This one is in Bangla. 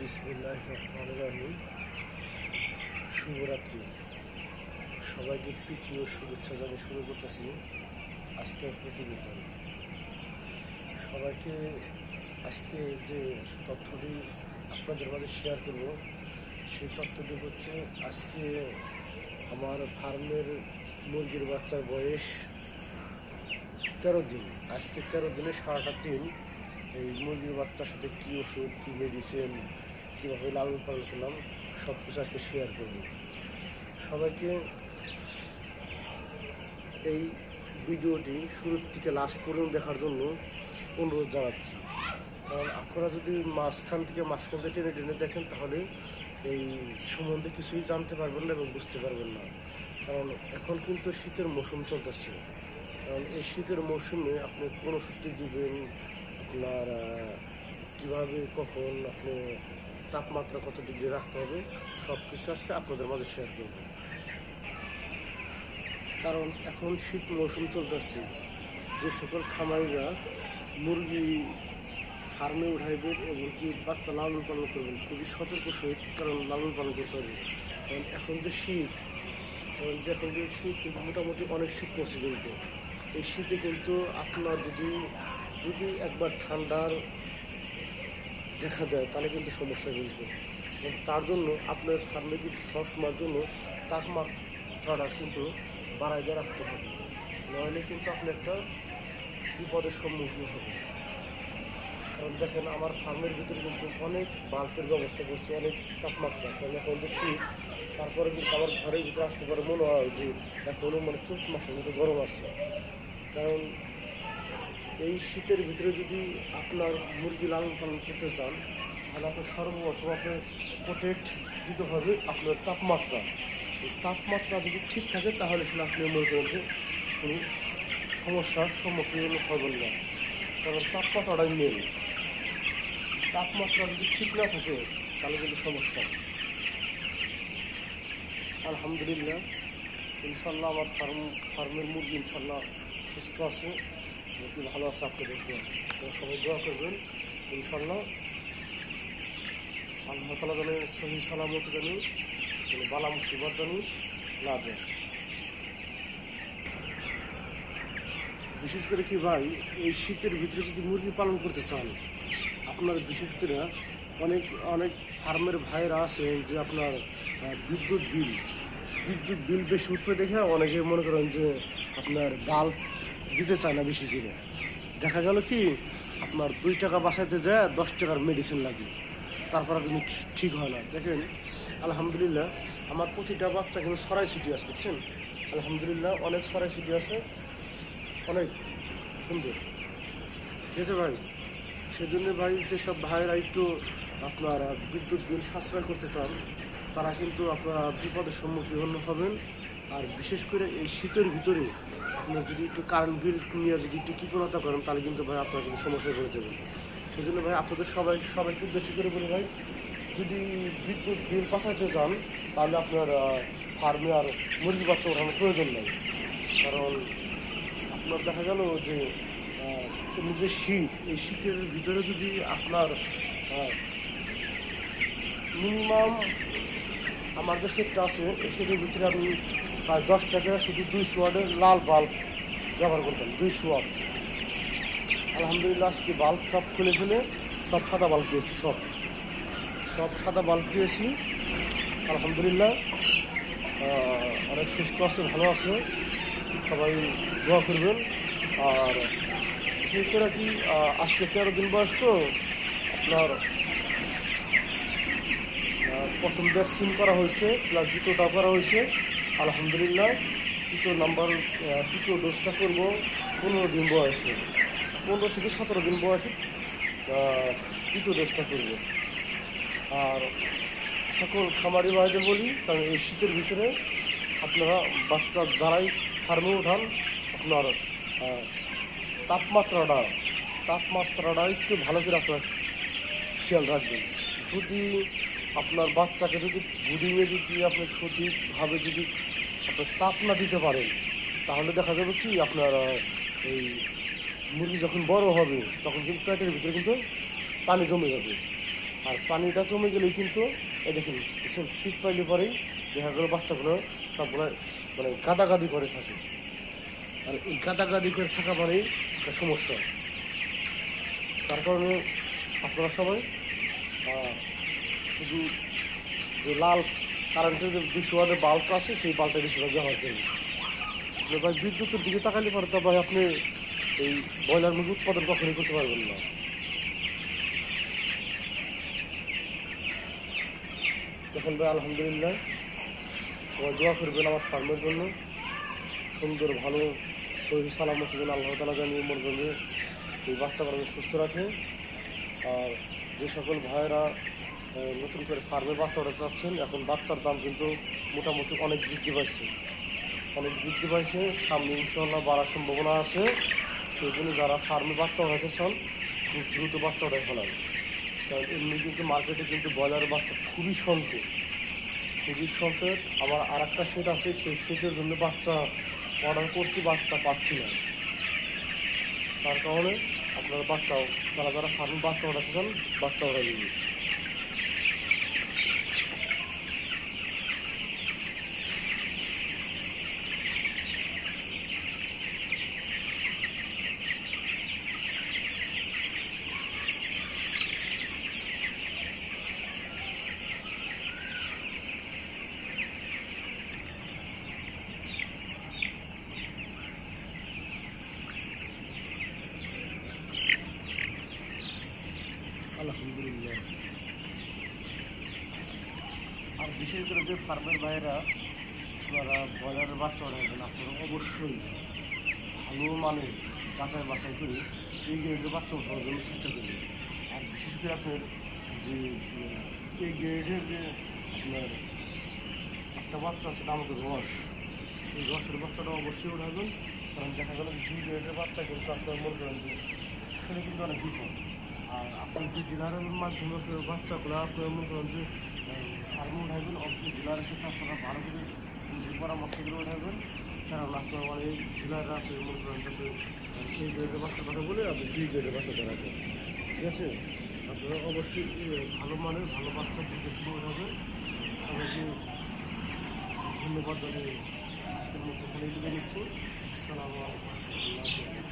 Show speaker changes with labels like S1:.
S1: বিসমুল্লাহ রহমান রহিম শুভরাত্রি। সবাইকে প্রীতি ও শুভেচ্ছা জানিয়ে শুরু করতেছি আজকে প্রতিবেদন সবাইকে আজকে যে তথ্যটি আপনাদের মাঝে শেয়ার করব, সেই তথ্যটি হচ্ছে আজকে আমার ফার্মের মুরগির বাচ্চার বয়স তেরো দিন। আজকে তেরো দিনে সারাটা দিন এই মুরগির বাচ্চার সাথে কী ওষুধ, কী মেডিসিন কীভাবে লালন পালন করলাম, সব কিছু আজকে শেয়ার করব। সবাইকে এই ভিডিওটি শুরুর থেকে লাস্ট পর্যন্ত দেখার জন্য অনুরোধ জানাচ্ছি। কারণ আপনারা যদি মাঝখান থেকে মাঝখান থেকে টেনে টেনে দেখেন, তাহলে এই সম্বন্ধে কিছুই জানতে পারবেন না এবং বুঝতে পারবেন না। কারণ এখন কিন্তু শীতের মৌসুম চলতেছে। কারণ এই শীতের মৌসুমে আপনি কোন ওষুধটি দিবেন, আপনার কীভাবে, কখন, আপনি তাপমাত্রা কত ডিগ্রি রাখতে হবে সব কিছু আজকে আপনাদের মাঝে শেয়ার করব। কারণ এখন শীত মৌসুম চলতেছে, যে সকল খামারিরা মুরগি ফার্মে উঠাইবেন এবং কি বাচ্চা লালন পালন করবেন, খুবই সতর্ক সহিত কারণ লালন পালন করতে হবে। কারণ এখন যে শীত, কারণ যে এখন যে শীত কিন্তু মোটামুটি অনেক শীত পড়ছে কিন্তু এই শীতে কিন্তু আপনার যদি যদি একবার ঠান্ডার দেখা দেয় তাহলে কিন্তু সমস্যা কিন্তু। তার জন্য আপনার সামনে কিন্তু সবসময়ের জন্য তাপমাত্রাটা কিন্তু বাড়াই দিয়ে রাখতে হবে। নইলে কিন্তু আপনি একটা বিপদের সম্মুখীন হবেন। কারণ দেখেন, আমার ফার্মের ভিতরে কিন্তু অনেক বাল্বের ব্যবস্থা করছে, অনেক তাপমাত্রা কারণ এখন যে শীত, তারপরে কিন্তু আমার ঘরের ভিতরে আসতে পারে মনে হয় যে এখনও মানে চৈত মাসের মতো গরম আসছে কারণ এই শীতের ভিতরে যদি আপনার মুরগি লালন পালন করতে চান, তাহলে আপনার সর্বপ্রথম আপনার প্রোটেক্ট দিতে হবে আপনার তাপমাত্রা। তাপমাত্রা যদি ঠিক থাকে, তাহলে সেটা আপনি মনে করেন যে কোনো সমস্যার সম্মুখীন হবেন না। কারণ তাপমাত্রাটাই মেন তাপমাত্রা যদি ঠিক না থাকে, তাহলে কিন্তু সমস্যা। আলহামদুলিল্লাহ ইনশাল্লাহ আমার ফার্ম ফার্মের মুরগি ইনশাল্লাহ সুস্থ আছে। মুরগি ভালো আছে আপনাদেরকে আপনারা সবাই দোয়া করবেন ইনশাল্লাহ আল্লাহ তালা জানে সহি সালামত জানি বালা মুসিবত জানি না দেয়। বিশেষ করে কি ভাই, এই শীতের ভিতরে যদি মুরগি পালন করতে চান, আপনার বিশেষ করে অনেক অনেক ফার্মের ভাইয়েরা আছেন যে আপনার বিদ্যুৎ বিল বিদ্যুৎ বিল বেশি উঠবে দেখে অনেকে মনে করেন যে আপনার বাল্ব দিতে চায় না বেশি করে। দেখা গেল কি, আপনার দুই টাকা বাঁচাইতে যায়, দশ টাকার মেডিসিন লাগে। তারপর কিন্তু ঠিক হয় না। দেখেন, আলহামদুলিল্লাহ, আমার প্রতিটা বাচ্চা কিন্তু সরাই সিটি আছে, দেখছেন? আলহামদুলিল্লাহ, অনেক সরাই সিটি আছে। অনেক সুন্দর। ঠিক আছে ভাই? সেজন্য ভাই, যেসব ভাইয়েরা একটু আপনার বিদ্যুৎ বিল সাশ্রয় করতে চান, তারা কিন্তু আপনারা বিপদের সম্মুখীন হবেন। আর বিশেষ করে এই শীতের ভিতরে আপনার যদি একটু কারেন্ট বিল নিয়ে যদি একটু কৃপণতা করেন, তাহলে কিন্তু ভাই আপনার কিন্তু সমস্যায় পড়ে যাবেন। সেজন্য ভাই আপনাদের সবাই, সবাইকে উদ্দেশ্য করে বলি ভাই, যদি বিদ্যুৎ বিল বাঁচাইতে চান, তাহলে আপনার ফার্মে আর মুরগি বাচ্চা ওঠানোর প্রয়োজন নেই। কারণ আপনার দেখা গেল যে যে শীত, এই শীতের ভিতরে যদি আপনার মিনিমাম আমার যে সেটটা আছে সেটের ভিতরে আমি প্রায় দশ টাকা শুধু দুই ওয়ার্ডের লাল বাল্ব ব্যবহার করতাম দুই ওয়াট আলহামদুলিল্লাহ, আজকে বাল্ব সব খুলে ফেলে সব সাদা বাল্ব দিয়েছি, সব। সব সাদা বাল্ব দিয়েছি। আলহামদুলিল্লাহ অনেক সুস্থ আছে, ভালো আছে। সবাই দোয়া করবেন। আর বিশেষ করে কি আজকে তেরো দিন বয়স তো, আপনার প্রথম ভ্যাকসিন করা হয়েছে প্লাস দ্বিতীয়টাও করা হয়েছে। আলহামদুলিল্লাহ, তৃতীয় নাম্বার তৃতীয় ডোজটা করব পনেরো দিন বয়সে। পনেরো থেকে সতেরো দিন বয়সে তৃতীয় ডোজটা করব। আর সকল খামারি বাইরে বলি, কারণ এই শীতের ভিতরে আপনারা বাচ্চা যারাই ফার্মে উঠান, আপনার তাপমাত্রাটা তাপমাত্রাটা একটু ভালো করে আপনার খেয়াল রাখবেন। যদি আপনার বাচ্চাকে যদি বুডিংয়ে যদি আপনি সঠিকভাবে যদি আপনার তাপ না দিতে পারেন, তাহলে দেখা যাবে কি আপনার এই মুরগি যখন বড় হবে, তখন কিন্তু পেটের ভিতরে কিন্তু পানি জমে যাবে। আর পানিটা জমে গেলেই কিন্তু, এই দেখুন শীত পাইলে পরেই দেখা গেলো বাচ্চাগুলো সবগুলো মানে গাদাগাদি করে থাকে। আর এই গাদাগাদি করে থাকা মানেই একটা সমস্যা। তার কারণে আপনারা সবাই শুধু যে লাল কারেন্টের যে দুশো ওয়ার্ডের বাল্বটা আছে, সেই বাল্বটা বেশিরভাগ ব্যবহার যে ভাই বিদ্যুতের দিকে তাকালে পরে তো ভাই আপনি এই ব্রয়লার মুরগি উৎপাদন কখনোই করতে পারবেন না। দেখুন ভাই, আলহামদুলিল্লাহ, সবাই দোয়া করবেন আমার ফার্মের জন্য। সুন্দর, ভালো, সহি সালামতের জন্য আল্লাহ তালা জানিয়ে মরগঞ্জে এই বাচ্চাগুলোকে সুস্থ রাখে। আর যে সকল ভাইয়েরা নতুন করে ফার্মে বাচ্চা ওঠাতে চাচ্ছেন এখন বাচ্চার দাম কিন্তু মোটামুটি অনেক বৃদ্ধি পাইছে। অনেক বৃদ্ধি পাইছে। সামনে ইনশাল্লাহ বাড়ার সম্ভাবনা আছে। সেই জন্য যারা ফার্মে বাচ্চা ওঠাতে চান, খুব দ্রুত বাচ্চা ওঠাই ফেলান কারণ এমনি কিন্তু মার্কেটে কিন্তু ব্রয়লারের বাচ্চা খুবই সংকট খুবই সংকট আবার আর একটা সেট আছে, সেই সেটের জন্য বাচ্চা অর্ডার করছি, বাচ্চা পাচ্ছি না। তার কারণে আপনারা বাচ্চাও, যারা যারা ফার্মে বাচ্চা ওঠাতে চান, বাচ্চা ওঠাই দিবি আলহামদুলিল্লাহ আর বিশেষ করে যে ফার্মের বাইরা আপনারা ব্রয়লারের বাচ্চা ওঠাবেন আপনারা অবশ্যই ভালো মানের যাচাই বাছাই করে এই গ্রেডের বাচ্চা ওঠানোর জন্য চেষ্টা করবেন। আর বিশেষ করে আপনার যে এই গ্রেডের যে আপনার একটা বাচ্চা আছে আমাকে রস। সেই রসের বাচ্চাটা অবশ্যই ওঠাবেন কারণ দেখা গেল যে দুই গ্রেডের বাচ্চা কিন্তু আপনার মনে করেন যে সেটা কিন্তু অনেক বিপদ। আর যে ডিলারের মাধ্যমে বাচ্চাগুলো আপনার মনে করেন যে ফার্মে উঠাবেন অবশ্যই ডিলারের সাথে আপনারা ভালো করে যে পরামর্শগুলো উঠাবেন কারণ আপনার অনেক ডিলাররা আছে মনে করেন যে আপনি, আহ, এই গ্রেডের বাচ্চার কথা বলে আপনি দুই গ্রেডের বাচ্চাটা রাখবেন ঠিক আছে? আপনারা অবশ্যই ভালো মানের ভালো বাচ্চা দিতে শুরু উঠাবেন সবাইকে ধন্যবাদ জানিয়ে আজকের মতো এখানে নিচ্ছি। আসসালামু আলাইকুম।